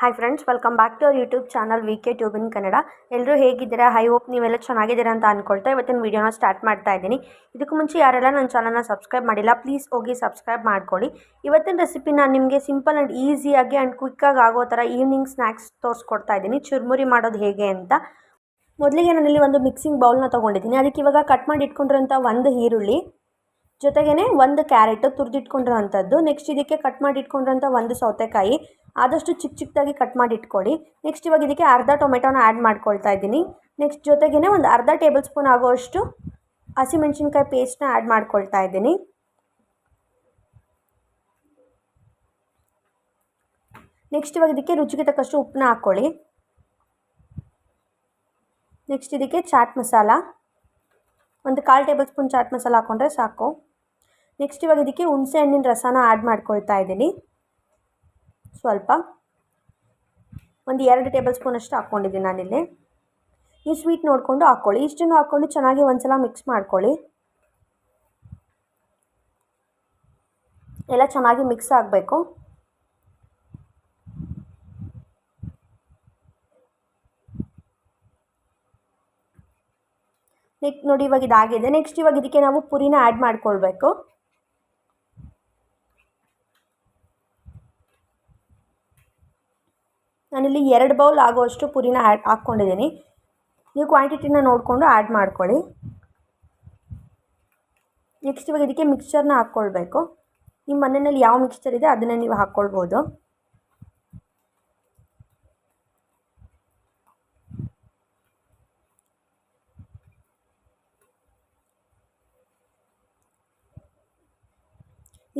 Hi friends welcome back to our YouTube channel V K tube Kannada ಎಲ್ಲರೂ ಹೇಗಿದ್ದೀರಾ? I hope ನೀವೆಲ್ಲ ಚೆನ್ನಾಗಿದ್ದೀರಾ ಅಂತ ಅಂದ್ಕೊಳ್ತಾ ಇವತ್ತಿನ ವೀಡಿಯೋನ ಸ್ಟಾರ್ಟ್ ಮಾಡ್ತಾ ಇದ್ದೀನಿ. ಇದಕ್ಕೂ ಮುಂಚೆ ಯಾರೆಲ್ಲ ನನ್ನ ಚಾನಲ್ನ ಸಬ್ಸ್ಕ್ರೈಬ್ ಮಾಡಿಲ್ಲ ಪ್ಲೀಸ್ ಹೋಗಿ ಸಬ್ಸ್ಕ್ರೈಬ್ ಮಾಡ್ಕೊಳ್ಳಿ. ಇವತ್ತಿನ ರೆಸಿಪಿ ನಾನು ನಿಮಗೆ ಸಿಂಪಲ್ ಆ್ಯಂಡ್ ಈಸಿಯಾಗಿ ಆ್ಯಂಡ್ ಕ್ವಿಕ್ಕಾಗಿ ಆಗೋ ಥರ ಈವ್ನಿಂಗ್ ಸ್ನ್ಯಾಕ್ಸ್ ತೋರಿಸ್ಕೊಡ್ತಾ ಇದ್ದೀನಿ. ಚುರುಮುರಿ ಮಾಡೋದು ಹೇಗೆ ಅಂತ. ಮೊದಲಿಗೆ ನಾನಿಲ್ಲಿ ಒಂದು ಮಿಕ್ಸಿಂಗ್ ಬೌಲ್ನ ತೊಗೊಂಡಿದ್ದೀನಿ. ಅದಕ್ಕೆ ಇವಾಗ ಕಟ್ ಮಾಡಿ ಇಟ್ಕೊಂಡಿರೋಂಥ ಒಂದು ಈರುಳ್ಳಿ ಜೊತೆಗೇ ಒಂದು ಕ್ಯಾರೆಟು ತುರಿದಿಟ್ಕೊಂಡಿರೋಂಥದ್ದು ನೆಕ್ಸ್ಟ್ ಇದಕ್ಕೆ ಕಟ್ ಮಾಡಿ ಇಟ್ಕೊಂಡಿರೋಂಥ ಒಂದು ಸೌತೆಕಾಯಿ ಆದಷ್ಟು ಚಿಕ್ಕ ಚಿಕ್ಕದಾಗಿ ಕಟ್ ಮಾಡಿ ಇಟ್ಕೊಳ್ಳಿ. ನೆಕ್ಸ್ಟ್ ಇವಾಗ ಇದಕ್ಕೆ ಅರ್ಧ ಟೊಮೆಟೊನ ಆ್ಯಡ್ ಮಾಡ್ಕೊಳ್ತಾ ಇದ್ದೀನಿ. ನೆಕ್ಸ್ಟ್ ಜೊತೆಗೇ ಒಂದು ಅರ್ಧ ಟೇಬಲ್ ಸ್ಪೂನ್ ಆಗೋಷ್ಟು ಹಸಿಮೆಣ್ಸಿನ್ಕಾಯಿ ಪೇಸ್ಟ್ನ ಆ್ಯಡ್ ಮಾಡ್ಕೊಳ್ತಾ ಇದ್ದೀನಿ. ನೆಕ್ಸ್ಟ್ ಇವಾಗ ಇದಕ್ಕೆ ರುಚಿಗೆ ತಕ್ಕಷ್ಟು ಉಪ್ಪನ್ನ ಹಾಕ್ಕೊಳ್ಳಿ. ನೆಕ್ಸ್ಟ್ ಇದಕ್ಕೆ ಚಾಟ್ ಮಸಾಲ. ಒಂದು ಕಾಲು ಟೇಬಲ್ ಸ್ಪೂನ್ ಚಾಟ್ ಮಸಾಲ ಹಾಕ್ಕೊಂಡ್ರೆ ಸಾಕು. ನೆಕ್ಸ್ಟ್ ಇವಾಗ ಇದಕ್ಕೆ ಹುಣಸೆ ಹಣ್ಣಿನ ರಸನ ಆ್ಯಡ್ ಮಾಡ್ಕೊಳ್ತಾ ಇದ್ದೀನಿ. ಸ್ವಲ್ಪ ಒಂದು ಎರಡು ಟೇಬಲ್ ಸ್ಪೂನಷ್ಟು ಹಾಕ್ಕೊಂಡಿದ್ದೀನಿ ನಾನಿಲ್ಲಿ. ನೀವು ಸ್ವೀಟ್ ನೋಡಿಕೊಂಡು ಹಾಕ್ಕೊಳ್ಳಿ. ಇಷ್ಟನ್ನು ಹಾಕ್ಕೊಂಡು ಚೆನ್ನಾಗಿ ಒಂದ್ಸಲ ಮಿಕ್ಸ್ ಮಾಡ್ಕೊಳ್ಳಿ. ಎಲ್ಲ ಚೆನ್ನಾಗಿ ಮಿಕ್ಸ್ ಆಗಬೇಕು. ನೆಕ್ ನೋಡಿ ಇವಾಗ ಇದಾಗಿದೆ. ನೆಕ್ಸ್ಟ್ ಇವಾಗ ಇದಕ್ಕೆ ನಾವು ಪುರಿನ ಆ್ಯಡ್ ಮಾಡ್ಕೊಳ್ಬೇಕು. ನಾನಿಲ್ಲಿ ಎರಡು ಬೌಲ್ ಆಗುವಷ್ಟು ಪುರಿನ ಆ್ಯಡ್ ಹಾಕ್ಕೊಂಡಿದ್ದೀನಿ. ನೀವು ಕ್ವಾಂಟಿಟಿನ ನೋಡಿಕೊಂಡು ಆ್ಯಡ್ ಮಾಡ್ಕೊಳ್ಳಿ. ನೆಕ್ಸ್ಟ್ ಇವಾಗ ಇದಕ್ಕೆ ಮಿಕ್ಸ್ಚರ್ನ ಹಾಕ್ಕೊಳ್ಬೇಕು. ನಿಮ್ಮ ಮನೆಯಲ್ಲಿ ಯಾವ ಮಿಕ್ಸ್ಚರ್ ಇದೆ ಅದನ್ನೇ ನೀವು ಹಾಕ್ಕೊಳ್ಬೋದು.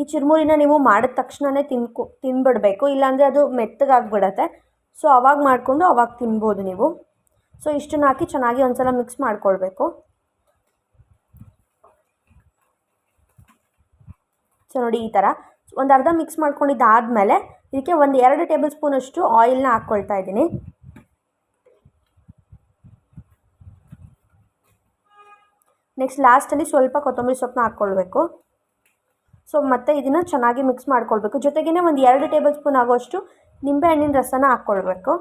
ಈ ಚುರುಮುರಿನ ನೀವು ಮಾಡಿದ ತಕ್ಷಣವೇ ತಿನ್ಕೊ ತಿನ್ಬಿಡಬೇಕು. ಇಲ್ಲಾಂದರೆ ಅದು ಮೆತ್ತಗಾಗ್ಬಿಡತ್ತೆ. ಸೊ ಅವಾಗ ಮಾಡಿಕೊಂಡು ಅವಾಗ ತಿನ್ಬೋದು ನೀವು. ಸೊ ಇಷ್ಟನ್ನು ಹಾಕಿ ಚೆನ್ನಾಗಿ ಒಂದು ಸಲ ಮಿಕ್ಸ್ ಮಾಡ್ಕೊಳ್ಬೇಕು. ಸೊ ನೋಡಿ ಈ ಥರ ಒಂದು ಅರ್ಧ ಮಿಕ್ಸ್ ಮಾಡ್ಕೊಂಡಿದ್ದಾದಮೇಲೆ ಇದಕ್ಕೆ ಒಂದು ಎರಡು ಟೇಬಲ್ ಸ್ಪೂನಷ್ಟು ಆಯಿಲ್ನ ಹಾಕ್ಕೊಳ್ತಾ ಇದ್ದೀನಿ. ನೆಕ್ಸ್ಟ್ ಲಾಸ್ಟಲ್ಲಿ ಸ್ವಲ್ಪ ಕೊತ್ತಂಬರಿ ಸೊಪ್ಪನ್ನ ಹಾಕ್ಕೊಳ್ಬೇಕು ಸೊ ಮತ್ತೆ ಇದನ್ನು ಚೆನ್ನಾಗಿ ಮಿಕ್ಸ್ ಮಾಡ್ಕೊಳ್ಬೇಕು. ಜೊತೆಗೇ ಒಂದು ಎರಡು ಟೇಬಲ್ ಸ್ಪೂನ್ ಆಗೋಷ್ಟು ನಿಂಬೆಹಣ್ಣಿನ ರಸನ ಹಾಕ್ಕೊಳ್ಬೇಕು.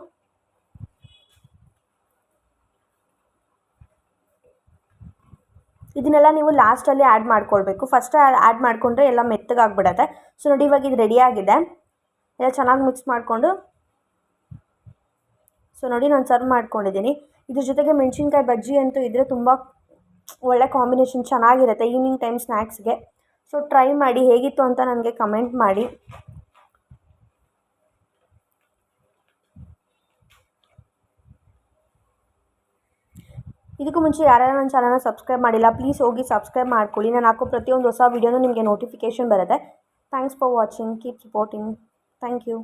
ಇದನ್ನೆಲ್ಲ ನೀವು ಲಾಸ್ಟಲ್ಲಿ ಆ್ಯಡ್ ಮಾಡ್ಕೊಳ್ಬೇಕು. ಫಸ್ಟ್ ಆ್ಯಡ್ ಮಾಡಿಕೊಂಡ್ರೆ ಎಲ್ಲ ಮೆತ್ತಗಾಗ್ಬಿಡತ್ತೆ. ಸೊ ನೋಡಿ ಇವಾಗ ಇದು ರೆಡಿಯಾಗಿದೆ ಎಲ್ಲ ಚೆನ್ನಾಗಿ ಮಿಕ್ಸ್ ಮಾಡಿಕೊಂಡು. ಸೊ ನೋಡಿ ನಾನು ಸರ್ವ್ ಮಾಡ್ಕೊಂಡಿದ್ದೀನಿ. ಇದ್ರ ಜೊತೆಗೆ ಮೆಣಸಿನ್ಕಾಯಿ ಬಜ್ಜಿ ಅಂತೂ ಇದ್ದರೆ ತುಂಬ ಒಳ್ಳೆ ಕಾಂಬಿನೇಷನ್ ಚೆನ್ನಾಗಿರುತ್ತೆ ಈವ್ನಿಂಗ್ ಟೈಮ್ ಸ್ನ್ಯಾಕ್ಸ್ಗೆ ಸೊ ಟ್ರೈ ಮಾಡಿ ಹೇಗಿತ್ತು ಅಂತ ನನಗೆ ಕಮೆಂಟ್ ಮಾಡಿ. ಇದಕ್ಕೂ ಮುಂಚೆ ಯಾರ್ಯಾರು ನನ್ನ ಚಾನಲ್ನ ಸಬ್ಸ್ಕ್ರೈಬ್ ಮಾಡಿಲ್ಲ ಪ್ಲೀಸ್ ಹೋಗಿ ಸಬ್ಸ್ಕ್ರೈಬ್ ಮಾಡ್ಕೊಳ್ಳಿ. ನಾನು ಹಾಕೋ ಪ್ರತಿಯೊಂದು ಹೊಸ ವೀಡಿಯೋನೂ ನಿಮಗೆ ನೋಟಿಫಿಕೇಷನ್ ಬರುತ್ತೆ. Thanks for watching keep supporting thank you